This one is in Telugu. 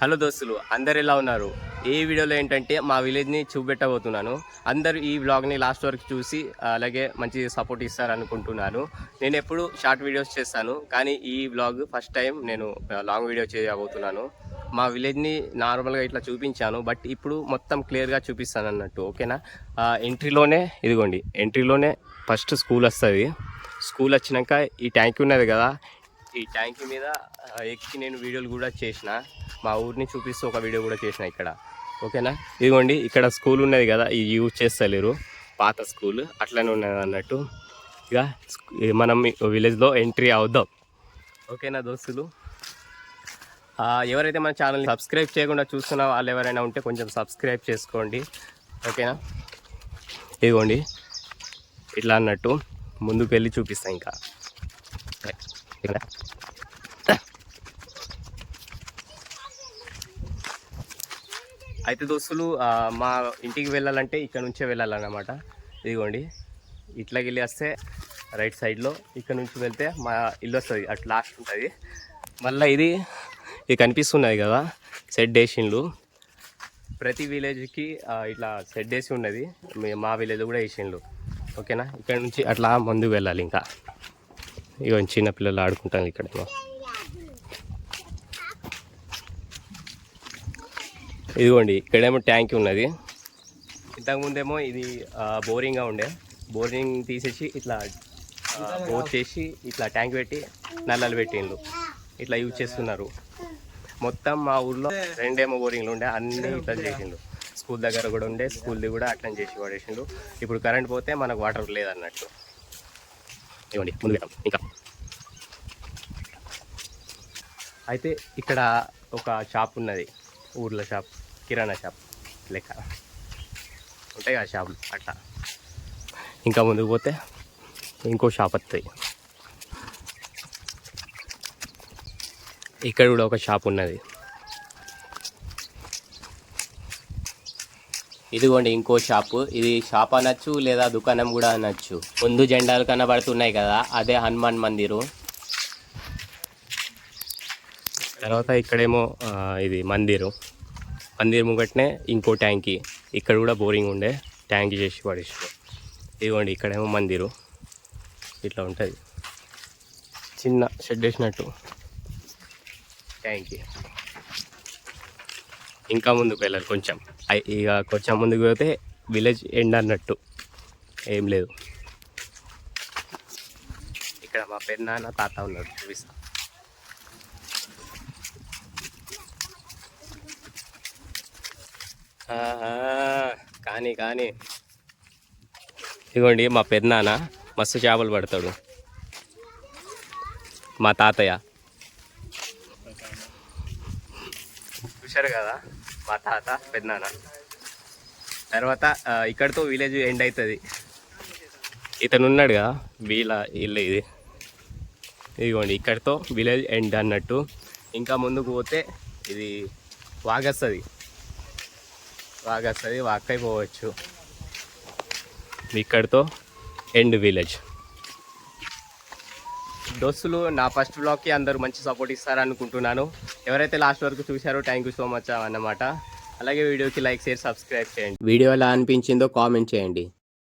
హలో దోస్తులు అందరు ఎలా ఉన్నారు? ఏ వీడియోలో ఏంటంటే మా విలేజ్ని చూపెట్టబోతున్నాను. అందరూ ఈ వ్లాగ్ని లాస్ట్ వరకు చూసి అలాగే మంచి సపోర్ట్ ఇస్తారనుకుంటున్నాను. నేను ఎప్పుడు షార్ట్ వీడియోస్ చేస్తాను కానీ ఈ వ్లాగ్ ఫస్ట్ టైం నేను లాంగ్ వీడియో చేయబోతున్నాను. మా విలేజ్ని నార్మల్గా ఇట్లా చూపించాను బట్ ఇప్పుడు మొత్తం క్లియర్గా చూపిస్తాను అన్నట్టు ఓకేనా? ఎంట్రీలోనే ఇదిగోండి ఎంట్రీలోనే ఫస్ట్ స్కూల్ వస్తుంది. స్కూల్ వచ్చినాక ఈ ట్యాంక్ ఉన్నది కదా ఈ ట్యాంక్ మీద ఎక్కి నేను వీడియోలు కూడా చేసిన. మా ఊరిని చూపిస్తూ ఒక వీడియో కూడా చేసిన ఇక్కడ. ఓకేనా? ఇదిగోండి ఇక్కడ స్కూల్ ఉన్నది కదా ఇది యూజ్ చేస్తలేరు. పాత స్కూల్ అట్లనే ఉన్నది అన్నట్టు. ఇక మనం విలేజ్లో ఎంట్రీ అవుదాం. ఓకేనా దోస్తులు? ఎవరైతే మన ఛానల్ని సబ్స్క్రైబ్ చేయకుండా చూస్తున్న వాళ్ళు ఎవరైనా ఉంటే కొంచెం సబ్స్క్రైబ్ చేసుకోండి. ఓకేనా? ఇదిగోండి ఇట్లా అన్నట్టు ముందుకు వెళ్ళి చూపిస్తాను ఇంకా. అయితే దోస్తులు మా ఇంటికి వెళ్ళాలంటే ఇక్కడ నుంచే వెళ్ళాలన్నమాట. ఇదిగోండి ఇట్లా వెళ్ళి వస్తే రైట్ సైడ్లో ఇక్కడ నుంచి వెళ్తే మా ఇల్లు వస్తుంది అటు లాస్ట్ ఉంటుంది. మళ్ళీ ఇది ఇది కనిపిస్తున్నది కదా సెడ్ వేసిండ్లు ప్రతి విలేజ్కి ఇట్లా సెడ్ వేసి ఉన్నది మా విలేజ్ కూడా వేసిండ్లు ఓకేనా ఇక్కడ నుంచి అట్లా ముందుకు వెళ్ళాలి ఇంకా. ఇక చిన్న పిల్లలు ఆడుకుంటాను ఇక్కడ ఇదిగోండి ఇక్కడేమో ట్యాంక్ ఉన్నది. ఇంతకుముందేమో ఇది బోరింగ్గా ఉండే. బోరింగ్ తీసేసి ఇట్లా బోర్ చేసి ఇట్లా ట్యాంక్ పెట్టి నల్లలు పెట్టిండ్రు. ఇట్లా యూజ్ చేస్తున్నారు. మొత్తం మా ఊర్లో రెండేమో బోరింగ్లు ఉండే అన్నీ ఇట్లా చేసిండు స్కూల్ దగ్గర కూడా ఉండే స్కూల్ది కూడా అట్లా చేసి పడేసిండు ఇప్పుడు కరెంట్ పోతే మనకు వాటర్ లేదన్నట్టు. ఇవ్వండి ముందు పెట్టాం ఇంకా. అయితే ఇక్కడ ఒక షాప్ ఉన్నది ఊర్లో షాప్. కిరాణా షాప్ లెక్క. ఉంటాయి కదా షాపులు అట్లా. ఇంకా ముందుకు పోతే ఇంకో షాప్ వస్తాయి ఇక్కడ కూడా ఒక షాప్ ఉన్నది. ఇదిగోండి ఇంకో షాపు. ఇది షాప్ అనొచ్చు లేదా దుకాణం కూడా అనొచ్చు. ముందు జెండాలు కనబడుతున్నాయి కదా అదే హనుమాన్ మందిరు. తర్వాత ఇక్కడేమో ఇది మందిరు. మందిర్ ముంగట్నే ఇంకో ట్యాంకి. ఇక్కడ కూడా బోరింగ్ ఉండే. ట్యాంక్ చేసి పడేసారు ఇదిగోండి ఇక్కడేమో మందిరు. ఇట్లా ఉంటుంది. చిన్న షెడ్ వేసినట్టు. ట్యాంకీ. ఇంకా ముందుకు వెళ్ళాలి కొంచెం. ఇక కొంచెం ముందుకు పోతే విలేజ్ ఎండ్ అన్నట్టు. ఏం లేదు. ఇక్కడ మా పెన్నాన్న తాత ఉన్నాడు చూపిస్తా. కానీ కానీ. ఇదిగోండి మా పెద్దనాన్న మస్తు చేపలు పడతాడు. మా తాతయ్య. చూశారు కదా మా తాత పెద్దనాన్న. తర్వాత ఇక్కడితో విలేజ్ ఎండ్ అవుతుంది ఇతను ఉన్నాడు కదా వీళ్ళ ఇల్లు ఇది. ఇదిగోండి ఇక్కడితో విలేజ్ ఎండ్ అన్నట్టు. ఇంకా ముందుకు పోతే ఇది వాగస్తుంది వాగస్తుంది వాక్ అయిపోవచ్చు ఇక్కడితో ఎండ్ విలేజ్. దోస్తులు నా ఫస్ట్ బ్లాగ్కి అందరూ మంచి సపోర్ట్ ఇస్తారనుకుంటున్నాను. ఎవరైతే లాస్ట్ వరకు చూశారో థ్యాంక్ యూ సో మచ్ అన్నమాట. అలాగే వీడియోకి లైక్ షేర్ సబ్స్క్రైబ్ చేయండి. వీడియో ఎలా అనిపించిందో కామెంట్ చేయండి.